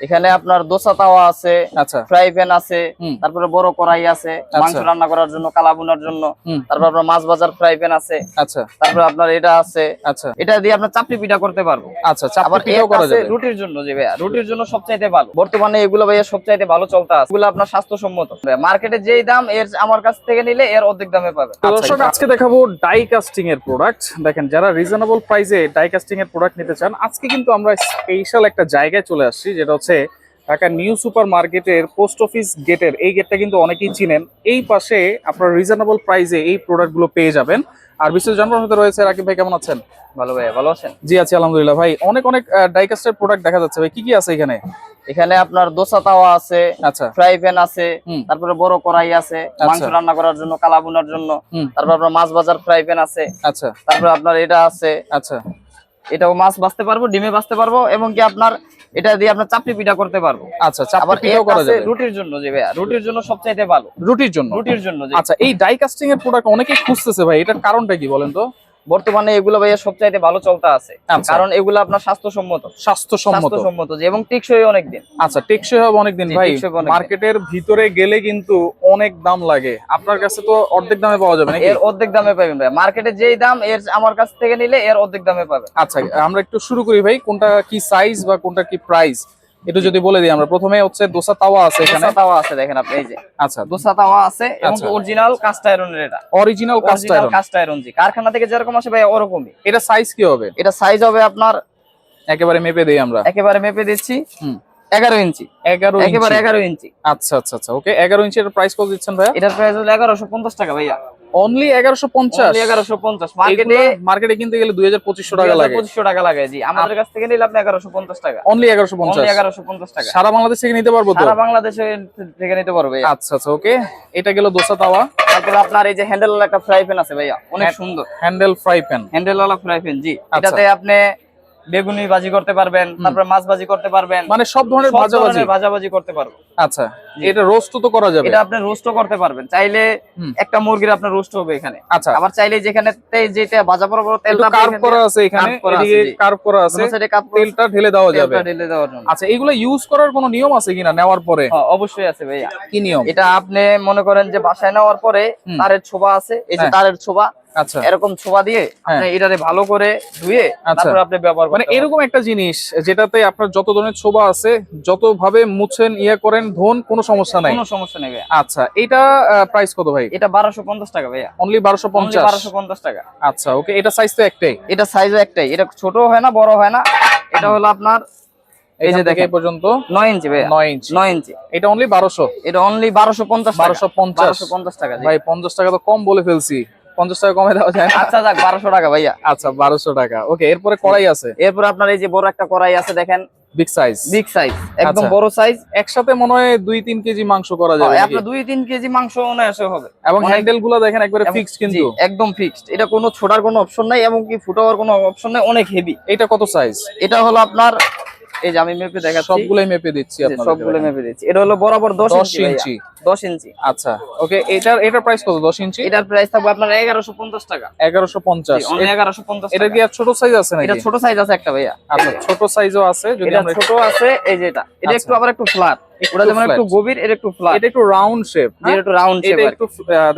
এখানে আপনার দোসা তাওয়া আছে আচ্ছা। ফ্রাই প্যান আছে তারপরে বড় কড়াই আছে মাংস রান্না করার জন্য কালা বোনার জন্য তারপর আপনার মাছ ভাজার ফ্রাই প্যান আছে আচ্ছা। তারপর আপনার এটা আছে। আচ্ছা। এটা দিয়ে আপনার চাপড়ি পিঠা করতে পারব। আচ্ছা আবার পিঠাও করা আছে যাবে। রুটির জন্য যে ভাইয়া রুটির জন্য সবচাইতে ভালো। বর্তমানে এগুলো ভাইয়া সবচাইতে ভালো চলতে আছে। এগুলো আপনার স্বাস্থ্যসম্মত। মার্কেটে যেই দাম এর আমার কাছ থেকে নিলে এর অর্ধেক দামে পাবে দর্শক আজকে দেখাবো ডাই কাস্টিং এর প্রোডাক্ট দেখেন যারা রিজনেবল প্রাইসে ডাই কাস্টিং এর প্রোডাক্ট নিতে চান আজকে কিন্তু আমরা স্পেশাল একটা জায়গায় চলে আসছি যেটা হচ্ছে Dhaka new super market post office গেটের এই গেটটা কিন্তু অনেকেই চিনেন। এই পাশে আপনার রিজনেবল প্রাইসে এই প্রোডাক্টগুলো পেয়ে যাবেন। আর বিশেষ জানবার হতে রয়েছে রাকিব ভাই কেমন আছেন? ভালো ভাইয়া ভালো আছেন? জি আছি আলহামদুলিল্লাহ ভাই। অনেক অনেক ডাইকাস্টের প্রোডাক্ট দেখা যাচ্ছে ভাই। কি কি আছে এখানে? এখানে আপনার দোসা তাওয়া আছে আচ্ছা। ফ্রাই প্যান আছে তারপরে বড় কড়াই আছে মাংস আচ্ছা। রান্না করার জন্য কালা বোনার জন্য তারপর আপনার মাছ ভাজার ফ্রাই প্যান আছে আচ্ছা। তারপর আপনার এটা আছে আচ্ছা। এটাও মাছ বাঁচতে পারব ডিমে বাঁচতে পারব এবং কি আপনার এটা দিয়ে আপনার চাপড়ি পিঠা করতে পারব। আচ্ছা আবার পিঠাও করা যাবে। রুটির জন্য যে ভাইয়া রুটির জন্য সবচাইতে ভালো। রুটির জন্য? রুটির জন্য আচ্ছা এই ডাই কাস্টিং এর প্রোডাক্ট অনেকে খুঁজতেছে ভাই এটার কারণটা কি বলেন তো? বর্তমানে এগুলো ভাইয়া সবচাইতে ভালো চলতে আছে। আচ্ছা। কারণ এগুলো আপনার স্বাস্থ্যসম্মত। স্বাস্থ্যসম্মত। এবং টেকসই অনেকদিন। আচ্ছা টেকসই হবে অনেকদিন ভাই। মার্কেটের ভিতরে গেলে কিন্তু অনেক দাম লাগে। আপনার কাছে তো অর্ধেক দামে পাওয়া যাবে এর অর্ধেক দামে পাবেন ভাই মার্কেটে যেই দাম এর আমার কাছ থেকে নিলে এর অর্ধেক দামে পাবেন। আচ্ছা আমরা একটু শুরু করি ভাই কোনটা কি সাইজ বা কোনটা কি প্রাইস একটু যদি বলে দিই আমরা প্রথমে হচ্ছে দোসা তাওয়া আছে এখানে। দোসা তাওয়া আছে দেখেন আপনি এই যে। আচ্ছা। দোসা তাওয়া আছে এবং। অরিজিনাল কাস্ট আয়রনের এটা। Original cast iron cast iron জি। কারখানা থেকে যেরকম আসে ভাই ওরকমই। এটা সাইজ কি হবে? এটা সাইজ হবে আপনার একেবারে মেপে দেই আমরা। একেবারে মেপে দিচ্ছি। হুম। এগারো ইঞ্চি। এগারো একেবারে এগারো ইঞ্চি। আচ্ছা আচ্ছা আচ্ছা। ওকে এগারো ইঞ্চি এর প্রাইস কত দিচ্ছেন ভাইয়া? এটার প্রাইস হলো এগারোশো পঞ্চাশ টাকা ভাইয়া। অনলি এগারোশো পঞ্চাশ। এগারোশো পঞ্চাশ। মার্কেটে মার্কেটে কিনতে গেলে দুই হাজার পঁচিশশো টাকা লাগে। পঁচিশশো টাকা লাগে জি। আমাদের কাছ থেকে নিলে আপনি এগারোশো পঞ্চাশ টাকা। অনলি এগারোশো পঞ্চাশ। এগারোশো পঞ্চাশ টাকা। সারা বাংলাদেশ থেকে নিতে পারব তো? সারা বাংলাদেশে থেকে নিতে পারবে আচ্ছা আচ্ছা ওকে। এটা গেল দোসা তাওয়া। তারপরে আপনার এই যে হ্যান্ডেল একটা ফ্রাই প্যান আছে ভাইয়া। অনেক হ্যাঁ। সুন্দর। হ্যান্ডেল ফ্রাই প্যান হ্যান্ডেল ওয়ালা ফ্রাই প্যান জি। আচ্ছা। এটাতে আপনি বেগুনি ভাজি করতে পারবেন তারপরে মাছ ভাজি করতে পারবেন। মানে সব ধরনের ভাজাভাজি? ভাজাভাজি করতে পারব। আচ্ছা এটা রোস্ট তো করা যাবে? এটা আপনি রোস্টও করতে পারবেন। চাইলে একটা মুরগির আপনার রোস্ট হবে এখানে। আচ্ছা। আবার চাইলে যেখানে যেটা ভাজা একটু তেলটা কার্ভ করা আছে এখানে এদিকে। কার্ভ করা আছে তেলটা ঢেলে দেওয়া যাবে। ঢেলে দেওয়ার জন্য। আচ্ছা এগুলো ইউজ করার কোনো নিয়ম আছে কিনা নেওয়ার পরে? অবশ্যই আছে ভাইয়া। কি নিয়ম? এটা আপনি মনে করেন যে বাসায় নেওয়ার পরে তারের ছোবা আছে এই যে হ্যাঁ। তারের ছোবা আচ্ছা। এরকম ছোবা দিয়ে আপনি এটারে ভালো করে ধুয়ে আচ্ছা। তারপর আপনি ব্যবহার মানে এরকম একটা জিনিস যেটাতে আপনার যত ধরনের ছোবা আছে যত ভাবে মুছেন ইয়ে করেন ধোন কোনো সমস্যা নাই। কোনো সমস্যা নেই আচ্ছা এটা প্রাইস কত ভাই? এটা বারোশো পঞ্চাশ টাকা ভাইয়া। অনলি বারোশো পঞ্চাশ? বারোশো পঞ্চাশ টাকা। আচ্ছা ওকে এটা সাইজ তো একটাই? এটা সাইজও একটাই। এটা ছোট হয় না বড় হয় না। এটা হলো আপনার এই যে দেখে। পর্যন্ত নয় ইঞ্চি ভাইয়া। নয় ইঞ্চি। নয় ইঞ্চি। এটা অনলি বারোশো? এটা অনলি বারোশো পঞ্চাশ বারোশো পঞ্চাশ। বারোশো পঞ্চাশ টাকা ভাই পঞ্চাশ টাকা তো কম বলে ফেলছি। পঞ্চাশ টাকা কমে দেওয়া যায় আচ্ছা যাক বারোশো টাকা ভাইয়া। আচ্ছা বারোশো টাকা। ওকে এরপরে কড়াই আছে। এরপর আপনার এই যে বড় একটা কড়াই আছে দেখেন। বিগ সাইজ বিগ সাইজ একদম আচ্ছা। বড় সাইজ একসাথে মনে হয় দুই তিন কেজি মাংস করা যাবে কেজি মাংস অনায়াসে হবে। এবংগুলো দেখেন একবারে ফিক্সড কিন্তু। একদম ফিক্সড এটা কোনো ছোটার কোনো অপশন নাই এবং কি ফুটাবার কোনো অপশন নাই অনেক হেভি এটা কত সাইজ এটা হলো আপনার এই যে আমি মেপে দেখাচ্ছি। সবগুলাই মেপে দিচ্ছি আপনাদের সবগুলো মেপে দিচ্ছি। এটা হলো বরাবর দশ 10 ইঞ্চি ইঞ্চি। ইঞ্চি। দশ ইঞ্চি। আচ্ছা ওকে এটার এটার প্রাইস কত? দশ ইঞ্চি? এটার প্রাইস থাকবে আপনার এগারোশো পঞ্চাশ টাকা। এগারোশো পঞ্চাশ। এগারোশো পঞ্চাশ এটা কি আর ছোট সাইজ আছে এটা ছোট সাইজ আছে একটা ভাইয়া। আচ্ছা ছোট সাইজও আছে যদি আমরা ছোট আছে এই যে এটা। এটা আচ্ছা। একটু আবার একটু ফ্ল্যাট ওটা যেমন একটু গভীর এটা একটু ফ্ল্যাট এটা একটু রাউন্ড শেপ এটা একটু রাউন্ড শেপ এটা একটু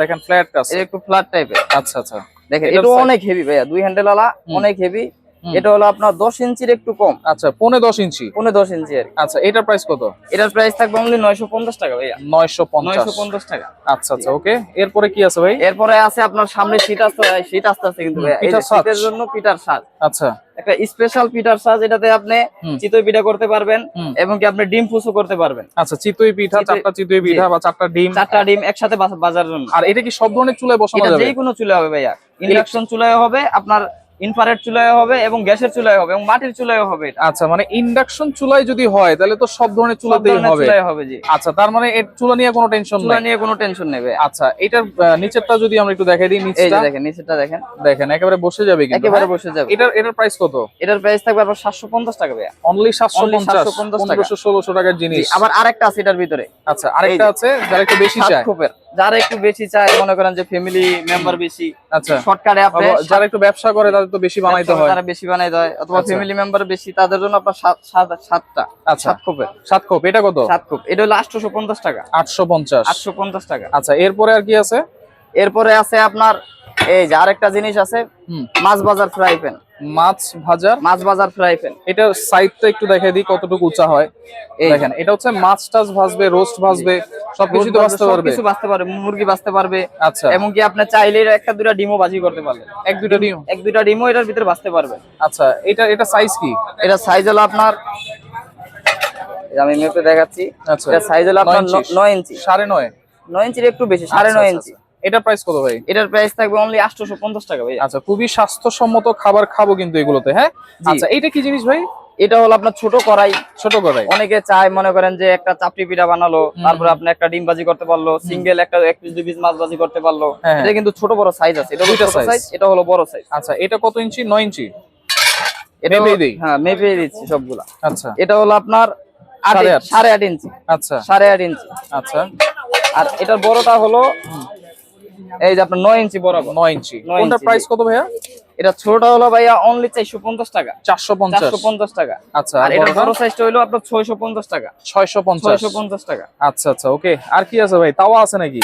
দেখেন ফ্ল্যাট আছে। এটা একটু ফ্ল্যাট টাইপের আচ্ছা আচ্ছা। দেখেন এটা অনেক হেভি ভাইয়া দুই হ্যান্ডেল আলা অনেক হেভি। এটা হলো আপনার দশ ইঞ্চির একটু কম। আচ্ছা পনে দশ ইঞ্চি। পনে দশ ইঞ্চি আর আচ্ছা এটার প্রাইস কত? এটার প্রাইস থাকবে অনলি নয়শো পঞ্চাশ টাকা ভাইয়া। নয়শো নয়শো পঞ্চাশ টাকা। আচ্ছা আচ্ছা ওকে এরপরে কি আছে ভাই? এরপরে আছে আপনার সামনে শীত আসতে শীত আসতে আসতে কিন্তু। শীতের জন্য পিঠার সাজ। আচ্ছা। একটা স্পেশাল পিঠার সাজ এটাতে আপনি চিতই পিঠা করতে পারবেন এবং কি আপনি ডিম ফুসো করতে পারবেন। আচ্ছা চিতই পিঠা চিতই- চারটা চিতই পিঠা বা চারটা ডিম। চারটা ডিম একসাথে বাজার জন্য। আর এটা কি সব ধরনের চুলায় বসানো যাবে? কোনো হবে ভাইয়া। ইন্ডাকশন চুলায় হবে আপনার ইনফ্রারেড চুলায় হবে এবং গ্যাসের চুলায় হবে এবং মাটির চুলায় হবে আচ্ছা মানে ইন্ডাকশন চুলায় যদি হয় তাহলে তো সব ধরনের চুলাতেই হবে। চুলায় হবে জি। আচ্ছা তার মানে এর চুলা নিয়ে কোনো টেনশন চুলা নিয়ে কোনো টেনশন নেবে আচ্ছা এটার নিচেরটা যদি আমরা একটু দেখাই দিই এই নিচটা। দেখেন নিচেটা দেখেন। দেখেন একেবারে বসে যাবে কিন্তু একেবারে হ্যাঁ? বসে যাবে। এটার এটার প্রাইস কত? এটার প্রাইস থাকবে আপনার সাতশো পঞ্চাশ টাকা ভাইয়া। অনলি সাতশো Only পঞ্চাশ 750 টাকা। পনেরোশো ষোলোশো টাকার জিনিস। আবার আরেকটা আছে এটার ভিতরে। আচ্ছা আরেকটা। আছে যারা একটু বেশি চায়। যারা একটু বেশি চায় মনে করেন যে ফ্যামিলি মেম্বার বেশি আচ্ছা। শর্টকাটে আপনি যারা একটু ব্যবসা করে তাদের তো বেশি বানাইতে হয়। তারা বেশি বানাই দেয় অথবা আচ্ছা। ফ্যামিলি মেম্বার বেশি তাদের জন্য আপনার সাত- সাত- সাতটা আচ্ছা। সাত কোপের সাত কোপ এটা কত? সাত কোপ এটা হলো আটশোশো পঞ্চাশ টাকা। আটশো পঞ্চাশ আটশো পঞ্চাশ টাকা। আচ্ছা এরপরে আর কি আছে? এরপরে আছে আপনার এই যে আরেকটা জিনিস আছে মাছ বাজার ফ্রাই প্যান মাছ ভাজার? মাছ বাজার ফ্রাই প্যান এটার সাইডটা একটু দেখাই দিই কতটুকু উঁচা হয়। এই দেখেন এটা হচ্ছে মাছ টাছ ভাজবে রোস্ট ভাজবে সবকিছু তো বাঁচতে পারবে। কিছু বাঁচতে পারবে মুরগি বাঁচতে পারবে। আচ্ছা। এমনকি আপনি চাইলে একটা দুটা ডিমও বাজি করতে পারবেন। এক দুইটা ডিম? এক দুটা ডিমও এটার ভিতরে বাঁচতে পারবে আচ্ছা এটা এটা সাইজ কি? এটা সাইজ হলো আপনার আমি মেপে দেখাচ্ছি। আচ্ছা। এটা সাইজ হলো আপনার নয় ইঞ্চি। ন- নয় ইঞ্চি। সাড়ে নয়? নয় ইঞ্চির একটু বেশি সাড়ে আচ্ছা, নয় আচ্ছা, ইঞ্চি। এটার প্রাইস কত ভাই? এটার প্রাইস থাকবে অনলি আটশোশো পঞ্চাশ টাকা ভাই আচ্ছা খুবই স্বাস্থ্যসম্মত খাবার খাব কিন্তু এগুলোতে হ্যাঁ? আচ্ছা এটা কি জিনিস ভাই? এটা হলো আপনার ছোট কড়াই। ছোট কড়াই। অনেকে চায় মনে করেন যে একটা চাপড়ি পিঠা বানালো তারপরে আপনি একটা ডিম ভাজি করতে পারল সিঙ্গেল একটা এক পিস দুই পিস মাছ ভাজি করতে পারল। হ্যাঁ, হ্যাঁ। এটা কিন্তু ছোট বড় সাইজ আছে। এটা দুইটা সাইজ এটা হলো বড় সাইজ আচ্ছা এটা কত ইঞ্চি? নয় ইঞ্চি? এটা দেই? হ্যাঁ মেপে দিচ্ছি সবগুলা। আচ্ছা। এটা হলো আপনার আট সাড়ে আট। ইঞ্চি। আচ্ছা। সাড়ে আট ইঞ্চি। আচ্ছা। আর এটার বড়টা হলো এই যে আপনার নয় ইঞ্চি বরাবর। নয় ইঞ্চি। নয় কোনটার ইঞ্চি, প্রাইস কত ভাইয়া? এটা ছোটটা হলো ভাইয়া অনলি চারশো পঞ্চাশ টাকা। চারশো পঞ্চাশ। চারশো পঞ্চাশ টাকা। আচ্ছা আর এটা বড় সাইজটা হলো আপনার ছয়শো পঞ্চাশ টাকা। ছয়শো পঞ্চাশ। ছয়শো পঞ্চাশ টাকা। আচ্ছা আচ্ছা ওকে আর কি আছে ভাই? তাওয়া আছে নাকি?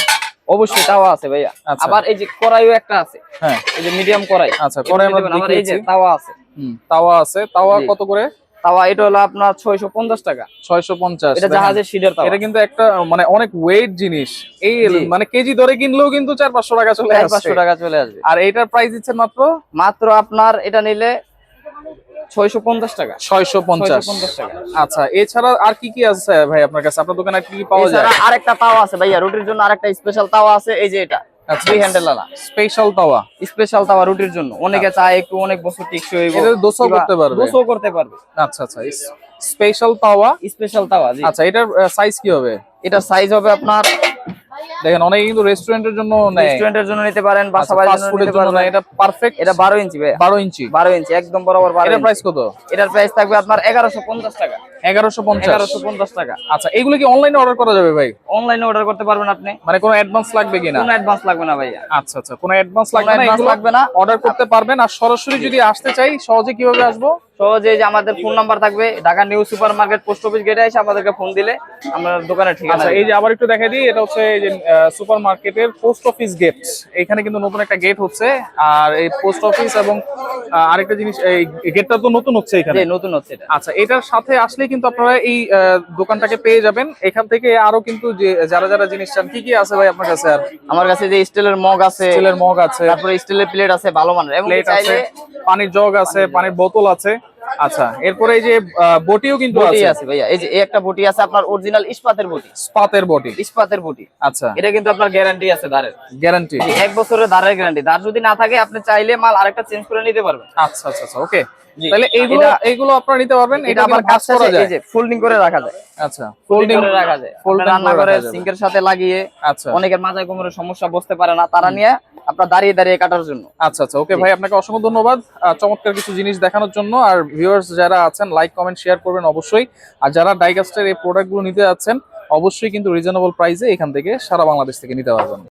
অবশ্যই তাওয়া আছে ভাইয়া। আচ্ছা। আবার এই যে কড়াইও একটা আছে। হ্যাঁ। এই যে মিডিয়াম কড়াই। আচ্ছা, কড়াই আমরা এই যে। তাওয়া আছে। হুম, তাওয়া আছে। তাওয়া কত করে? তাওয়া এটা হলো আপনার ছয়শো পঞ্চাশ টাকা। ছয়শো পঞ্চাশ এটা জাহাজের সিডের তাওয়া। এটা কিন্তু একটা মানে অনেক ওয়েট জিনিস। এই মানে কেজি ধরে কিনলেও কিন্তু চার পাঁচশো টাকা চলে আসছে পাঁচশো টাকা চলে আসবে। আর এটার প্রাইস দিচ্ছেন মাত্র? মাত্র আপনার এটা নিলে ছয়শো পঞ্চাশ টাকা। ছয়শো পঞ্চাশ। 650 টাকা। আচ্ছা এছাড়া আর কি কি আছে ভাই আপনার কাছে? আপনার দোকানে কি কি পাওয়া যায়? আরেকটা তাওয়া আছে ভাইয়া রুটির জন্য আরেকটা স্পেশাল তাওয়া আছে এই যে এটা। দুই হ্যান্ডেল আলা স্পেশাল তাওয়া স্পেশাল তাওয়া রুটির জন্য। অনেকে চায় একটু অনেক বছর টিকসই হইব। এটা দোসাও করতে পারবে। দোসাও করতে পারবে। আচ্ছা আচ্ছা স্পেশাল তাওয়া স্পেশাল তাওয়া জি। আচ্ছা এটার সাইজ কি হবে? এটার সাইজ হবে আপনার দেখেন অনেকে কিন্তু রেস্টুরেন্টের জন্য নেয়। রেস্টুরেন্টের জন্য নিতে পারেন বাসা বাড়ির জন্য নিতে জন্য এটা পারফেক্ট এটা বারো ইঞ্চি ভাইয়া। বারো ইঞ্চি। বারো ইঞ্চি একদম বরাবর বারো এটার প্রাইস কত? এটার প্রাইস থাকবে আপনার এগারোশো পঞ্চাশ টাকা। এগারোশো পঞ্চাশ। এগারোশো পঞ্চাশ টাকা। আচ্ছা এগুলো কি অনলাইনে অর্ডার করা যাবে ভাই? অনলাইনে অর্ডার করতে পারবেন আপনি। মানে কোনো অ্যাডভান্স লাগবে কিনা? কোনো অ্যাডভান্স লাগবে না ভাইয়া। আচ্ছা আচ্ছা কোনো অ্যাডভান্স লাগবে না লাগবে না। অর্ডার করতে পারবেন। আর সরাসরি যদি আসতে চাই সহজে কীভাবে আসব? সহজে যে আমাদের ফোন নাম্বার থাকবে Dhaka new super market post office গেটে এসে আমাদেরকে ফোন দিলে আমরা দোকানের ঠিকানা আচ্ছা এই যে আবার একটু দেখাই দিই এটা হচ্ছে এই যে সুপার মার্কেটের পোস্ট অফিস গেট এখানে কিন্তু নতুন একটা গেট হচ্ছে। আর এই পোস্ট অফিস এবং আরেকটা জিনিস এই গেটটা তো নতুন হচ্ছে এখানে। নতুন হচ্ছে আচ্ছা এটার সাথে আসলে কিন্তু আপনারা এই দোকানটাকে পেয়ে যাবেন। এখান থেকে আরও কিন্তু যে যারা যারা জিনিস চান কি কি আছে ভাই আপনার কাছে আর? আমার কাছে যে স্টিলের মগ আছে স্টিলের মগ আছে। তারপরে স্টিলের প্লেট আছে ভালো মানের। এবং প্লেট আছে পানির জগ আছে পানির বোতল আছে। আচ্ছা এরপরে এই যে বটিও কিন্তু বটি আছে। ভাইয়া। এই যে এই একটা বটি আছে আপনার অরিজিনাল ইস্পাতের বটি। স্পাতের বটি। ইস্পাতের বটি। আচ্ছা। এটা কিন্তু আপনার গ্যারান্টি আছে দাঁড়ের গ্যারান্টি এক বছরের দাঁড়ের গ্যারান্টি দাঁড় যদি না থাকে আপনি চাইলে মাল আরেকটা চেঞ্জ করে নিতে পারবেন। আচ্ছা আচ্ছা আচ্ছা ওকে জি। তাহলে এইগুলো এইগুলো আপনারা নিতে পারবেন এটা আবার কাজ করা যায়। এই যে ফোল্ডিং করে রাখা যায়। আচ্ছা। ফোল্ডিং করে রাখা যায়। রান্না করে সিঙ্কের সাথে লাগিয়ে আচ্ছা। অনেকের মাথায় কোমরের সমস্যা বসতে পারে না তারা নিয়ে আপনার দাঁড়িয়ে দাঁড়িয়ে কাটার জন্য। আচ্ছা আচ্ছা। ওকে ভাই আপনাকে অসংখ্য ধন্যবাদ। চমৎকার কিছু জিনিস দেখানোর জন্য। আর ভিউয়ার্স যারা আছেন লাইক কমেন্ট শেয়ার করবেন অবশ্যই। আর যারা ডাইকাস্টের এই প্রোডাক্টগুলো নিতে যাচ্ছেন অবশ্যই কিন্তু রিজনেবল প্রাইসে এখান থেকে সারা বাংলাদেশ থেকে নিতে পারবেন।